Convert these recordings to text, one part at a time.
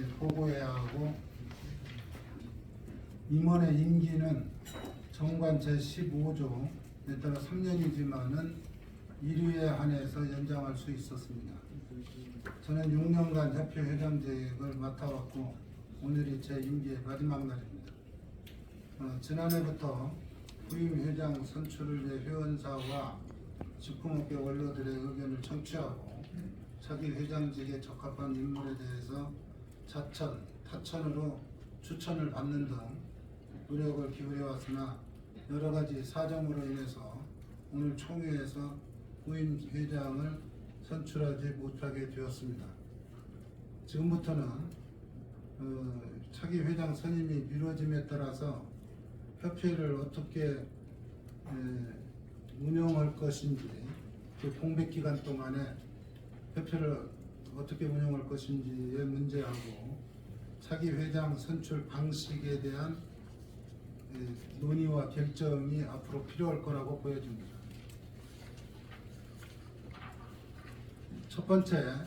예, 보고해야 하고 임원의 임기는 정관 제15조 에 따라 3년이지만은 1위에 한해서 연장할 수 있었습니다. 저는 6년간 협회 회장직을 맡아왔고 오늘이 제 임기의 마지막 날입니다. 어, 지난해부터 후임 회장 선출을 위해 회원사와 식품업계 원로들의 의견을 청취하고 차기 회장직에 적합한 인물에 대해서 자천, 타천으로 추천을 받는 등 노력을 기울여 왔으나 여러 가지 사정으로 인해서 오늘 총회에서 후임 회장을 선출하지 못하게 되었습니다. 지금부터는 어, 차기 회장 선임이 미뤄짐에 따라서 협회를 어떻게 에, 운영할 것인지 그 공백 기간 동안에 협회를 어떻게 운영할 것인지의 문제하고 차기 회장 선출 방식에 대한 에, 논의와 결정이 앞으로 필요할 거라고 보여집니다. 첫 번째,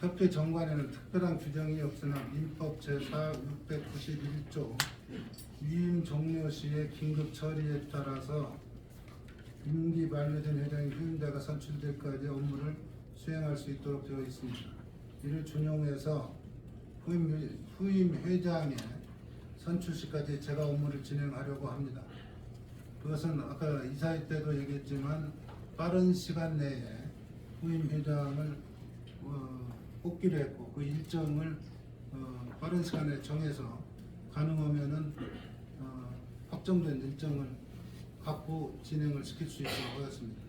협회 정관에는 특별한 규정이 없으나 민법 제4 691조 위임 종료 시의 긴급 처리에 따라서 임기 만료된 회장이 후임자가 선출될 까지 업무를 수행할 수 있도록 되어 있습니다. 이를 준용해서 후임, 후임 회장의 선출 시까지 제가 업무를 진행하려고 합니다. 그것은 아까 이사회 때도 얘기했지만 빠른 시간 내에 후임 회장을 어, 뽑기로 했고 그 일정을 어, 빠른 시간에 정해서 가능하면은 어, 확정된 일정을 갖고 진행을 시킬 수 있도록 하겠습니다.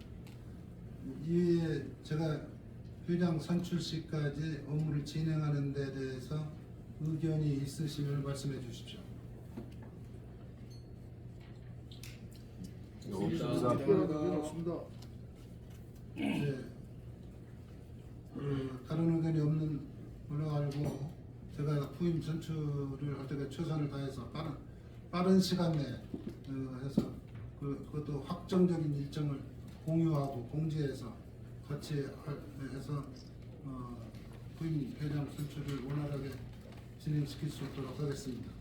이에 제가 회장 선출 시까지 업무를 진행하는 데 대해서 의견이 있으시면 말씀해 주십시오. 없습니다. 이제 그 다른 의견이 없는 걸로 알고 제가 후임 선출을 할 때가 최선을 다해서 빠른 빠른 시간 내에 어, 해서 그, 그것도 확정적인 일정을 공유하고 공지해서 같이 할- 해서 어, 후임 회장 선출을 원활하게 진행시킬 수 있도록 하겠습니다.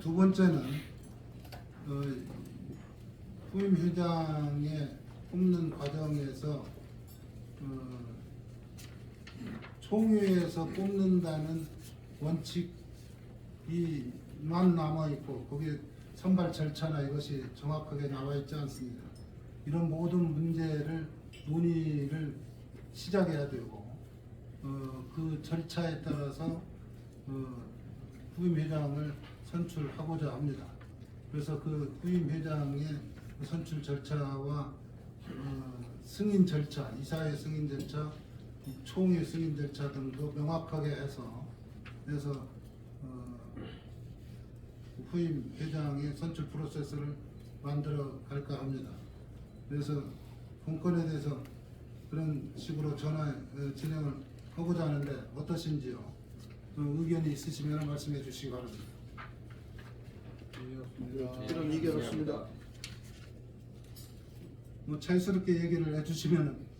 두 번째는 어, 후임 회장의 뽑는 과정에서 어, 총회에서 뽑는다는 원칙이만 남아 있고 거기에 선발 절차나 이것이 정확하게 나와 있지 않습니다. 이런 모든 문제를 논의를 시작해야 되고 어, 그 절차에 따라서 어, 후임 회장을 선출하고자 합니다. 그래서 그 후임 회장의 그 선출 절차와 어, 승인 절차, 이사회 승인 절차, 총회 승인 절차 등도 명확하게 해서 그래서 어, 후임 회장의 선출 프로세스를 만들어 갈까 합니다. 그래서 공권에 대해서 그런 식으로 전화 어, 진행을 하고자 하는데 어떠신지요? 어, 의견이 있으시면 말씀해 주시기 바랍니다. 이런 의견 없습니다. 뭐 자유스럽게 얘기를 해주시면